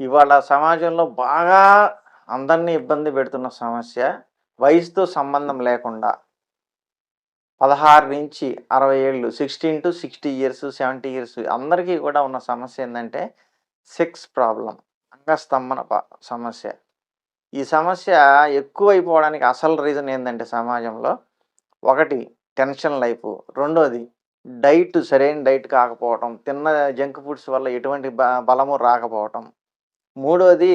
ఇవాళ సమాజంలో బాగా అందరినీ ఇబ్బంది పెడుతున్న సమస్య వయసుతో సంబంధం లేకుండా పదహారు నుంచి అరవై ఏళ్ళు sixteen to sixty years seventy years అందరికీ కూడా ఉన్న సమస్య ఏంటంటే సెక్స్ ప్రాబ్లం అంగస్తంభన ప- సమస్య. ఈ సమస్య ఎక్కువైపోవడానికి అసలు రీజన్ ఏంటంటే సమాజంలో ఒకటి టెన్షన్ లైఫ్ రెండోది డైట్ సరైన డైట్ కాకపోవటం తిన్న జంక్ ఫుడ్స్ వల్ల ఎటువంటి బ- బలము రాకపోవటం. మూడోది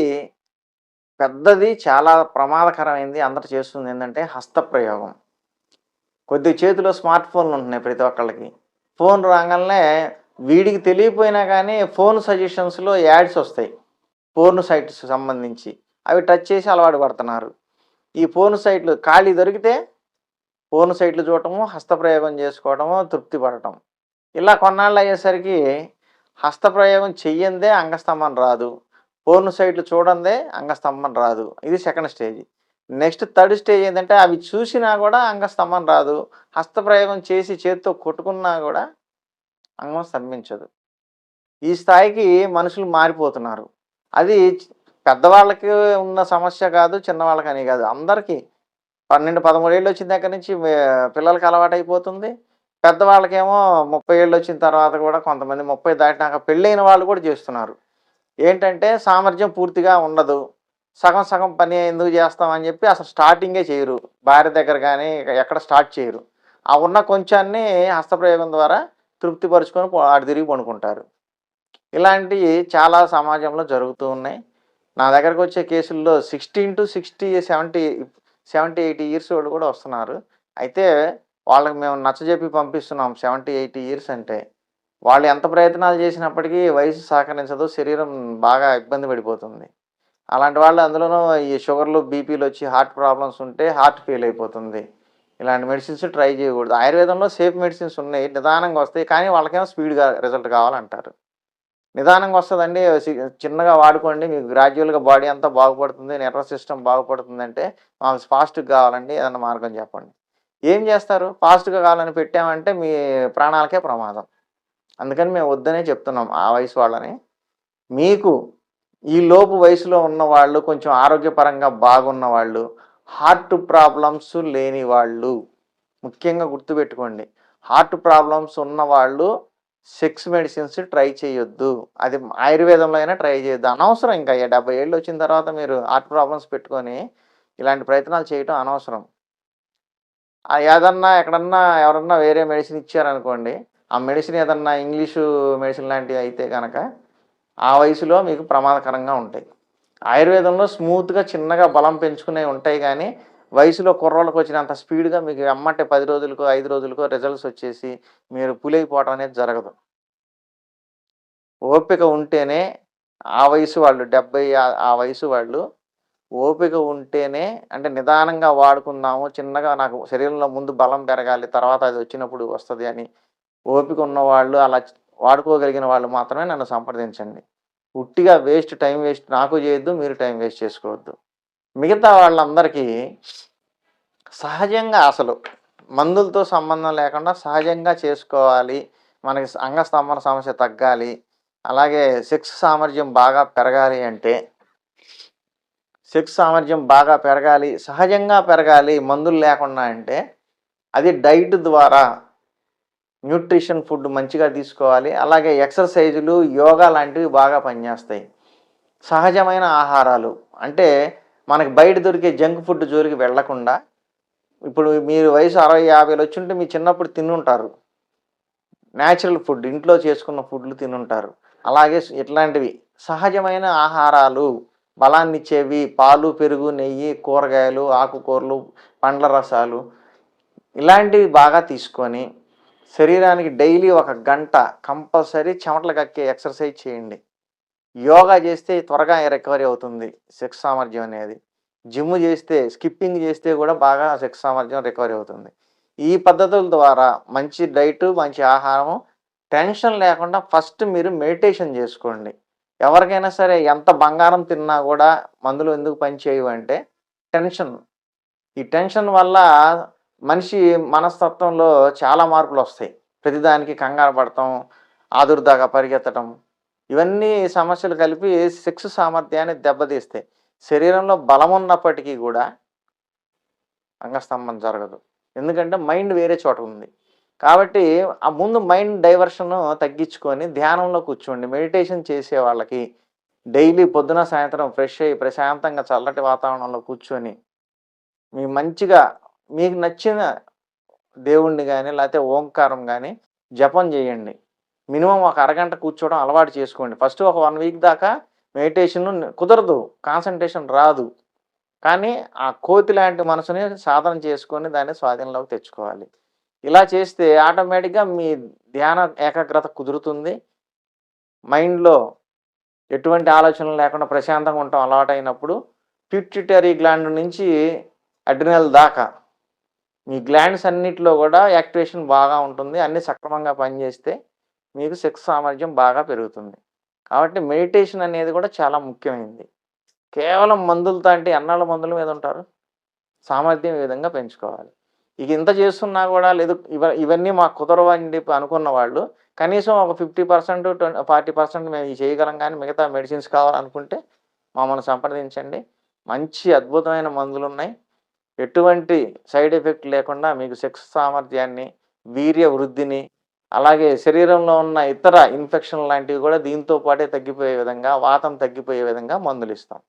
పెద్దది చాలా ప్రమాదకరమైంది అందరు చేస్తుంది ఏంటంటే హస్తప్రయోగం. కొద్ది చేతిలో స్మార్ట్ ఫోన్లు ఉంటున్నాయి ప్రతి ఒక్కళ్ళకి. ఫోన్ రాగానే వీడికి తెలియపోయినా కానీ ఫోన్ సజెషన్స్లో యాడ్స్ వస్తాయి. ఫోన్ సైట్స్ సంబంధించి. అవి టచ్ చేసి అలవాటు పడుతున్నారు. ఈ ఫోన్ సైట్లు ఖాళీ దొరికితే ఫోన్ సైట్లు చూడటము హస్తప్రయోగం చేసుకోవటము తృప్తి పడటం. ఇలా కొన్నాళ్ళు అయ్యేసరికి హస్తప్రయోగం చెయ్యందే అంగస్తంభం రాదు. పోర్న్ సైట్లు చూడందే అంగస్తంభం రాదు. ఇది second stage. Next third stage ఏంటంటే అవి చూసినా కూడా అంగస్తంభం రాదు. హస్తప్రయోగం చేసి చేతితో కొట్టుకున్నా కూడా అంగం స్తంభించదు. ఈ స్థాయికి మనుషులు మారిపోతున్నారు. అది పెద్దవాళ్ళకి ఉన్న సమస్య కాదు చిన్నవాళ్ళకి అని కాదు. అందరికీ పన్నెండు పదమూడు ఏళ్ళు వచ్చిన దగ్గర నుంచి పిల్లలకి అలవాటు అయిపోతుంది. పెద్దవాళ్ళకేమో ముప్పై ఏళ్ళు వచ్చిన తర్వాత కూడా కొంతమంది ముప్పై దాటినాక పెళ్ళైన వాళ్ళు కూడా చేస్తున్నారు. ఏంటంటే సామర్థ్యం పూర్తిగా ఉండదు. సగం సగం పని ఎందుకు చేస్తామని చెప్పి అసలు స్టార్టింగే చేయరు. భార్య దగ్గర కానీ ఎక్కడ స్టార్ట్ చేయరు. ఆ ఉన్న కొంచాన్ని హస్తప్రయోగం ద్వారా తృప్తిపరుచుకొని పో- తిరిగి పండుకుంటారు. ఇలాంటివి చాలా సమాజంలో జరుగుతూ ఉన్నాయి. నా దగ్గరకు వచ్చే కేసుల్లో sixteen to sixty seventy seventy eighty years వాళ్ళు కూడా వస్తున్నారు. అయితే వాళ్ళకి మేము నచ్చజెప్పి పంపిస్తున్నాం సెవెంటీ ఎయిటీ ఇయర్స్ అంటే. వాళ్ళు ఎంత ప్రయత్నాలు చేసినప్పటికీ వయసు సహకరించదు శరీరం బాగా ఇబ్బంది పడిపోతుంది. అలాంటి వాళ్ళు అందులోనూ ఈ షుగర్లు బీపీలు వచ్చి హార్ట్ ప్రాబ్లమ్స్ ఉంటే హార్ట్ ఫెయిల్ అయిపోతుంది. ఇలాంటి మెడిసిన్స్ ట్రై చేయకూడదు. ఆయుర్వేదంలో సేఫ్ మెడిసిన్స్ ఉన్నాయి నిదానంగా వస్తాయి కానీ వాళ్ళకేమో స్పీడ్గా రిజల్ట్ కావాలంటారు. నిదానంగా వస్తుందండి సి- చిన్నగా వాడుకోండి మీకు గ్రాడ్యువల్గా బాడీ అంతా బాగుపడుతుంది నెర్వస్ సిస్టమ్ బాగుపడుతుంది అంటే మాకు ఫాస్ట్గా కావాలండి ఏదన్నా మార్గం చెప్పండి. ఏం చేస్తారు? ఫాస్ట్గా కావాలని పెట్టామంటే మీ ప్రాణాలకే ప్రమాదం. అందుకని మేము వద్దనే చెప్తున్నాం ఆ వయసు వాళ్ళని. మీకు ఈ లోపు వయసులో ఉన్న వాళ్ళు కొంచెం ఆరోగ్యపరంగా బాగున్న వాళ్ళు హార్ట్ ప్రాబ్లమ్స్ లేని వాళ్ళు ముఖ్యంగా గుర్తుపెట్టుకోండి. హార్ట్ ప్రాబ్లమ్స్ ఉన్న వాళ్ళు సెక్స్ మెడిసిన్స్ ట్రై చేయొద్దు. అది ఆయుర్వేదంలో అయినా ట్రై చేయొద్దు. అనవసరం ఇంకా డెబ్బై ఏళ్ళు వచ్చిన తర్వాత మీరు హార్ట్ ప్రాబ్లమ్స్ పెట్టుకొని ఇలాంటి ప్రయత్నాలు చేయటం అనవసరం. ఏదన్నా ఎక్కడన్నా ఎవరన్నా వేరే మెడిసిన్ ఇచ్చారనుకోండి ఆ మెడిసిన్ ఏదన్నా ఇంగ్లీషు మెడిసిన్ లాంటివి అయితే కనుక ఆ వయసులో మీకు ప్రమాదకరంగా ఉంటాయి. ఆయుర్వేదంలో స్మూత్గా చిన్నగా బలం పెంచుకునే ఉంటాయి కానీ వయసులో కుర్రోళ్ళకి వచ్చినంత స్పీడ్గా మీకు ఎమ్మటే పది రోజులకో ఐదు రోజులకో రిజల్ట్స్ వచ్చేసి మీరు పులైపోవటం అనేది జరగదు. ఓపిక ఉంటేనే ఆ వయసు వాళ్ళు డెబ్బై ఆ- ఆ వయసు వాళ్ళు ఓపిక ఉంటేనే అంటే నిదానంగా వాడుకుందాము చిన్నగా నాకు శరీరంలో ముందు బలం పెరగాలి తర్వాత అది వచ్చినప్పుడు వస్తుంది అని ఓపిక ఉన్నవాళ్ళు అలా వాడుకోగలిగిన వాళ్ళు మాత్రమే నన్ను సంప్రదించండి. ఉట్టిగా వేస్ట్ టైం వేస్ట్ నాకు చేయొద్దు మీరు టైం వేస్ట్ చేసుకోవద్దు. మిగతా వాళ్ళందరికీ సహజంగా అసలు మందులతో సంబంధం లేకుండా సహజంగా చేసుకోవాలి. మనకి అంగస్తంభన సమస్య తగ్గాలి. అలాగే సెక్స్ సామర్థ్యం బాగా పెరగాలి అంటే సెక్స్ సామర్థ్యం బాగా పెరగాలి సహజంగా పెరగాలి మందులు లేకుండా అంటే అది డైట్ ద్వారా న్యూట్రిషన్ ఫుడ్ మంచిగా తీసుకోవాలి. అలాగే ఎక్సర్సైజులు యోగా లాంటివి బాగా పనిచేస్తాయి. సహజమైన ఆహారాలు. అంటే మనకి బయట దొరికే జంక్ ఫుడ్ జోలికి వెళ్ళకుండా ఇప్పుడు మీరు వయసు అరవై యాభైలు వచ్చి ఉంటే మీ చిన్నప్పుడు తినుంటారు. న్యాచురల్ ఫుడ్ ఇంట్లో చేసుకున్న ఫుడ్లు తినుంటారు. అలాగే ఇట్లాంటివి. సహజమైన ఆహారాలు. బలాన్ని ఇచ్చేవి పాలు పెరుగు నెయ్యి కూరగాయలు ఆకుకూరలు పండ్ల రసాలు ఇలాంటివి బాగా తీసుకొని శరీరానికి డైలీ ఒక గంట కంపల్సరీ చెమటలు కక్కే ఎక్సర్సైజ్ చేయండి. యోగా చేస్తే త్వరగా రికవరీ అవుతుంది సెక్స్ సామర్థ్యం అనేది. జిమ్ చేస్తే స్కిప్పింగ్ చేస్తే కూడా బాగా సెక్స్ సామర్థ్యం రికవరీ అవుతుంది. ఈ పద్ధతుల ద్వారా మంచి డైట్ మంచి ఆహారము టెన్షన్ లేకుండా ఫస్ట్ మీరు మెడిటేషన్ చేసుకోండి. ఎవరికైనా సరే ఎంత బంగారం తిన్నా కూడా మందులు ఎందుకు పనిచేయవు అంటే టెన్షన్. ఈ టెన్షన్ వల్ల మనిషి మనస్తత్వంలో చాలా మార్పులు వస్తాయి. ప్రతిదానికి కంగారు పడటం ఆదుర్దాగా పరిగెత్తడం ఇవన్నీ సమస్యలు కలిపి సెక్స్ సామర్థ్యాన్ని దెబ్బతీస్తాయి. శరీరంలో బలం ఉన్నప్పటికీ కూడా అంగస్తంభం జరగదు. ఎందుకంటే మైండ్ వేరే చోట ఉంది. కాబట్టి ఆ ముందు మైండ్ డైవర్షన్ తగ్గించుకొని ధ్యానంలో కూర్చోండి. మెడిటేషన్ చేసే వాళ్ళకి డైలీ పొద్దున సాయంత్రం ఫ్రెష్ అయ్యి ప్రశాంతంగా చల్లటి వాతావరణంలో కూర్చొని మీ మంచిగా మీకు నచ్చిన దేవుణ్ణి కానీ లేకపోతే ఓంకారం కానీ జపం చేయండి. మినిమం ఒక అరగంట కూర్చోవడం అలవాటు చేసుకోండి. ఫస్ట్ ఒక వన్ వీక్ దాకా మెడిటేషన్ కుదరదు కాన్సన్ట్రేషన్ రాదు. కానీ ఆ కోతి లాంటి మనసుని సాధన చేసుకొని దాన్ని స్వాధీనంలోకి తెచ్చుకోవాలి. ఇలా చేస్తే ఆటోమేటిక్గా మీ ధ్యాన ఏకాగ్రత కుదురుతుంది. మైండ్లో ఎటువంటి ఆలోచనలు లేకుండా ప్రశాంతంగా ఉండటం అలవాటైనప్పుడు పిట్యూటరీ గ్లాండ్ నుంచి అడ్రినల్ దాకా మీ గ్లాండ్స్ అన్నిటిలో కూడా యాక్టివేషన్ బాగా ఉంటుంది. అన్ని సక్రమంగా పనిచేస్తే మీకు సెక్స్ సామర్థ్యం బాగా పెరుగుతుంది. కాబట్టి మెడిటేషన్ అనేది కూడా చాలా ముఖ్యమైనది కేవలం మందులతో అంటే ఎన్నాళ్ళ మందుల మీద ఉంటారు? సామర్థ్యం ఈ విధంగా పెంచుకోవాలి. ఇక ఇంత చేస్తున్నా కూడా లేదు ఇవ ఇవన్నీ మాకు కుదరవని చెప్పి అనుకున్న వాళ్ళు కనీసం ఒక ఫిఫ్టీ పర్సెంట్ ఫార్టీ పర్సెంట్ మేము ఇది చేయగలం కానీ మిగతా మెడిసిన్స్ కావాలనుకుంటే మమ్మల్ని సంప్రదించండి. మంచి అద్భుతమైన మందులు ఉన్నాయి ఎటువంటి సైడ్ ఎఫెక్ట్ లేకుండా మీకు సెక్స్ సామర్థ్యాన్ని వీర్య వృద్ధిని అలాగే శరీరంలో ఉన్న ఇతర ఇన్ఫెక్షన్ లాంటివి కూడా దీంతో పాటే తగ్గిపోయే విధంగా వాతం తగ్గిపోయే విధంగా మందులు ఇస్తాం.